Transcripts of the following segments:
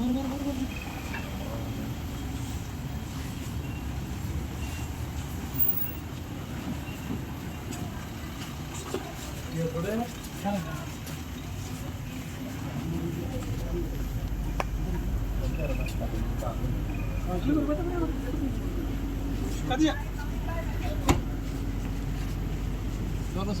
Terima kasih.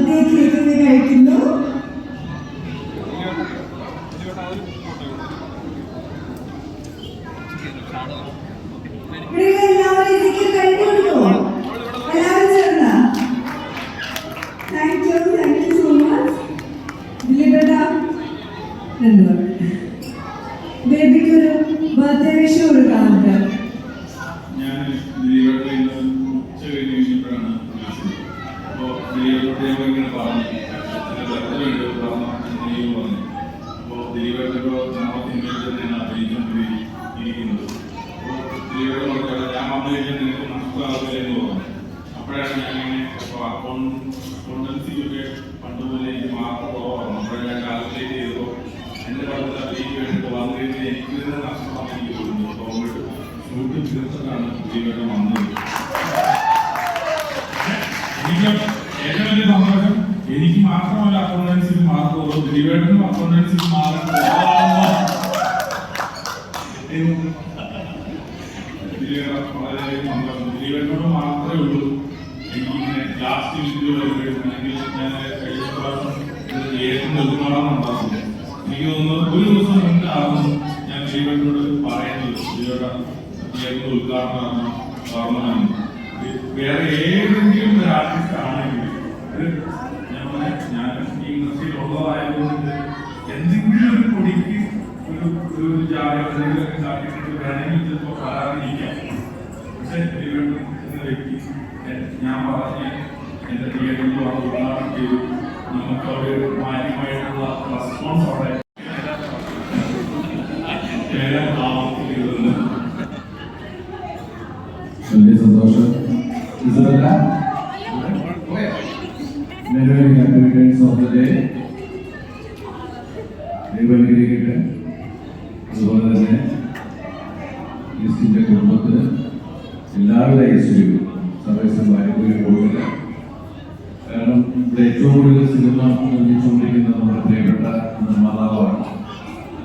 Birthday cake കഴിക്കുന്നു? എല്ലാവരും executive കഴിഞ്ഞു എല്ലാവരും ചേർന്നാ? Thank you thank you so much ദിലീപേട്ട ബേബിക്ക് ഒരു ബർത്ത്ഡേ വിഷ് കൊടുക്കാറുണ്ട് ഞാൻ നഷ്ടമാവില്ല" എന്ന് പറഞ്ഞു. അപ്പോഴാണ് എനിക്ക് മാർക്ക് കുറവാണ് അപ്പോഴാണ് ഞാൻ കാൽക്കുലേറ്റ് ചെയ്തപ്പോൾ എന്റെ പടത്തിൽ അഭിനയിക്ക് വേണ്ടിയിട്ട് വന്നു കഴിഞ്ഞാൽ എനിക്ക് അതുകൊണ്ട് ഷൂട്ട് തീർത്തിട്ടാണ് ദിലീപേട്ടൻ വന്നത് എനിക്ക് ഏറ്റവും വലിയ സന്തോഷം എനിക്ക് മാത്രമല്ല അക്കൗണ്ടൻസിൽ മാർക്ക് കുറവ് ദിലീപേട്ടനും അക്കൗണ്ടൻസിൽ മാർക്ക് കുറവാണെന്നോ തിയേറ്റർ ഉദ്ഘാടനം ഓർമ്മയാണ് വേറെ ഏതെങ്കിലും ഒരു ആർട്ടിസ്റ്റ് ആണെങ്കിൽ ഇത് ഞാൻ ഈ ഇൻഡസ്ട്രിയിൽ ഉള്ളതായതുകൊണ്ട് എന്തെങ്കിലും ഒരു പൊടിക്ക് ഒരു ഒരു ജാതി എന്തെങ്കിലുമൊക്കെ കാട്ടിയിട്ട് വേണമെങ്കിൽ ചിലപ്പോൾ പറയാറിരിക്കാം പക്ഷേ ദിലീപേട്ടൻ എന്ന വ്യക്തി ഞാൻ പറഞ്ഞ എന്റെ തിയേറ്ററിൽ ഉദ്ഘാടനം ചെയ്തു. നമുക്ക് അവിടെ മാന്യമായിട്ടുള്ള റെസ്പോൺസ് അവിടെ many many happy returns of the day ദൈവം അനുഗ്രഹിക്കട്ടെ അതുപോലെ തന്നെ ക്രിസ്റ്റിന്റെ കുടുംബത്തിന് എല്ലാവരുടെ ഐശ്വര്യവും സർവീസും ഭാര്യപ്പോലും കൊടുക്കട്ടെ കാരണം ഇവിടെ ഏറ്റവും കൂടുതൽ സിനിമ നിർമ്മിച്ചുകൊണ്ടിരിക്കുന്ന നമ്മുടെ പ്രിയപ്പെട്ട നിർമ്മാതാവാണ്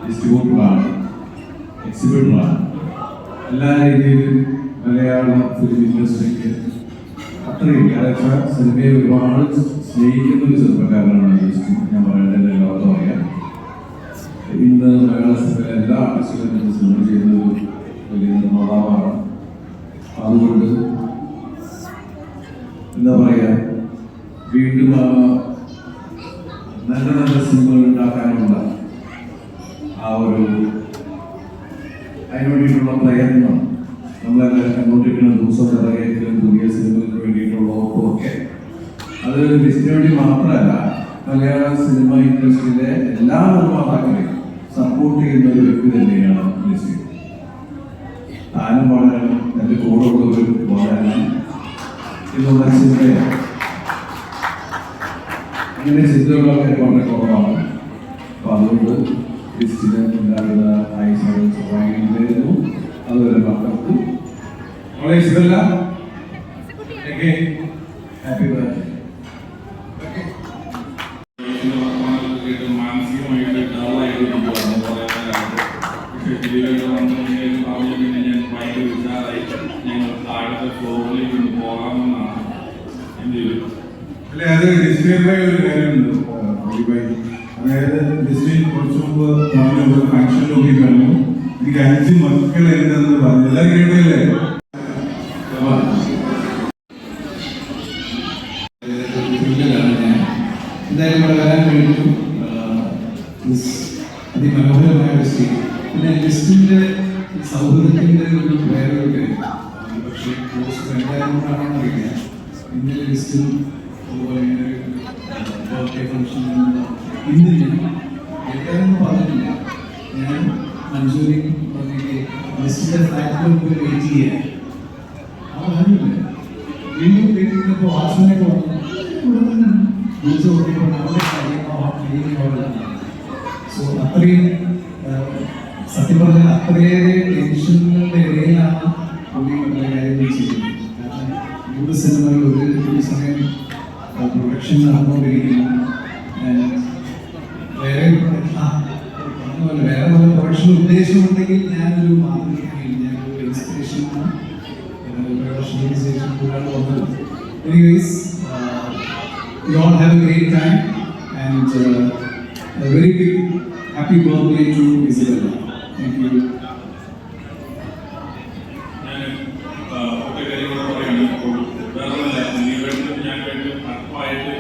ഡിസ്ട്രിബ്യൂട്ടറാണ്. എക്സിബിറ്ററാണ് എല്ലാ രീതിയിലും മലയാള ഫിലിം ഇൻഡസ്ട്രിക്ക് അത്രയും കാരണം സിനിമയെ ഒരുപാട് സ്നേഹിക്കുന്ന ഒരു ചെറുപ്പക്കാരനാണ് ഞാൻ ഞാൻ പറയേണ്ടത് ലോകത്ത് അറിയാം. ഇന്ന് മലയാള സിനിമയിലെ എല്ലാ ആർട്ടിസ്റ്റുകളും സിനിമ ചെയ്യുന്ന ഒരു വലിയ നിർമ്മാതാവാണ്. അതുകൊണ്ട് എന്താ പറയുക വീണ്ടും നല്ല നല്ല സിനിമകൾ ഉണ്ടാക്കാനുള്ള ആ ഒരു അതിനുവേണ്ടിയിട്ടുള്ള പ്രയത്നം നമ്മളെല്ലാം കണ്ടുകൊണ്ടിരിക്കുന്ന ദിവസം നിറയേറ്റിലും വേണ്ടി മാത്രമല്ല മലയാള സിനിമ ഇൻഡസ്ട്രിയിലെ എല്ലാ നിർമ്മാതാക്കളെയും സപ്പോർട്ട് ചെയ്യുന്ന ഒരു വ്യക്തി തന്നെയാണ് നസീർ താനും വളരണം എന്റെ കൂടെ ഉള്ളവരും വളരണം എന്നുള്ള ചിന്തയാണ് അങ്ങനെ ചിന്തകളൊക്കെ വളരെ കുറവാണ്. അപ്പൊ അതുകൊണ്ട് അതുവരെ മക്കൾക്ക് വളരെ ഇഷ്ടമല്ല. Happy birthday. അല്ലെ അത് ഡിസ്പ്ലേയുടെ ഒരു കാര്യമുണ്ട്. അതായത് ഡിസ്പ്ലേ കുറച്ച് മുമ്പ് പറഞ്ഞു ഒരു ഫംഗ്ഷൻ നോക്കി പറഞ്ഞു എനിക്ക് അഞ്ച് മക്കൾ ഉണ്ടെന്ന് പറഞ്ഞു. എല്ലാവരും കേട്ടില്ലേ? ഇവിടെ വരാൻ കഴിഞ്ഞു. അതിമനോഹരമായ ഒരു സ്റ്റേജ് പിന്നെ ലിസ്റ്റിന്റെ സൗഹൃദത്തിന്റെ ഒരു ആഹ് പക്ഷേ ക്ലോസ് ഫ്രണ്ടായതുകൊണ്ടാണെന്ന് അറിയില്ല. ഇന്നലെ ലിസ്റ്റും അതുപോലെ ഇങ്ങനെ ബർത്ത്ഡേ ഫംഗ്ഷൻ ഇന്ന് ഞാൻ എല്ലാവരും പറഞ്ഞിട്ടില്ല. ഞാൻ മഞ്ചൂരി പറഞ്ഞിട്ട് ലിസ്റ്റിന്റെ ഫ്ലാറ്റിൽ വെയിറ്റ് ചെയ്യാൻ. ആ ആരുമില്ല വീണ്ടും വന്നു വിളിച്ചു നോക്കിയപ്പോൾ അവിടെ സോ അത്രയും സത്യം പറഞ്ഞാൽ അത്രയേറെ ടെൻഷനുകളുടെ ഇടയിലാണ് പുള്ളി പല കാര്യങ്ങൾ ചെയ്യുന്നത് മൂന്ന് സിനിമകൾ ഒരു ഒരു സമയം പ്രൊഡക്ഷൻ നടന്നുകൊണ്ടിരിക്കുന്നു വേറെ വേറെ പല പ്രൊഡക്ഷൻ ഉദ്ദേശമുണ്ടെങ്കിൽ ഞാനൊരു മാതൃകയാണ് ഞാനൊരു ഇൻസ്പിറേഷനാണ് Anyways, uh, you all have a great time and uh, a very big happy birthday to Isabella. Thank you. ഞാൻ ഒറ്റ കാര്യം കൂടെ പറയുകയാണ് ഇപ്പോൾ വേറൊന്നുമില്ല ദിലീപേട്ടൻ ഞാൻ വേണ്ടി അടുപ്പായിട്ട്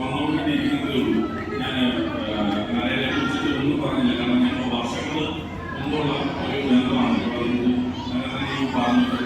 വന്നുകൊണ്ടിരിക്കുന്നതേ ഉള്ളൂ ഞാൻ നരേനെ കുറിച്ചിട്ട് ഒന്നും പറഞ്ഞില്ല കാരണം ഞങ്ങൾ വർഷങ്ങൾ മുമ്പുള്ള ഒരു ബന്ധമാണ് അപ്പോൾ അതുകൊണ്ട് അങ്ങനെ തന്നെ ഈ പറഞ്ഞു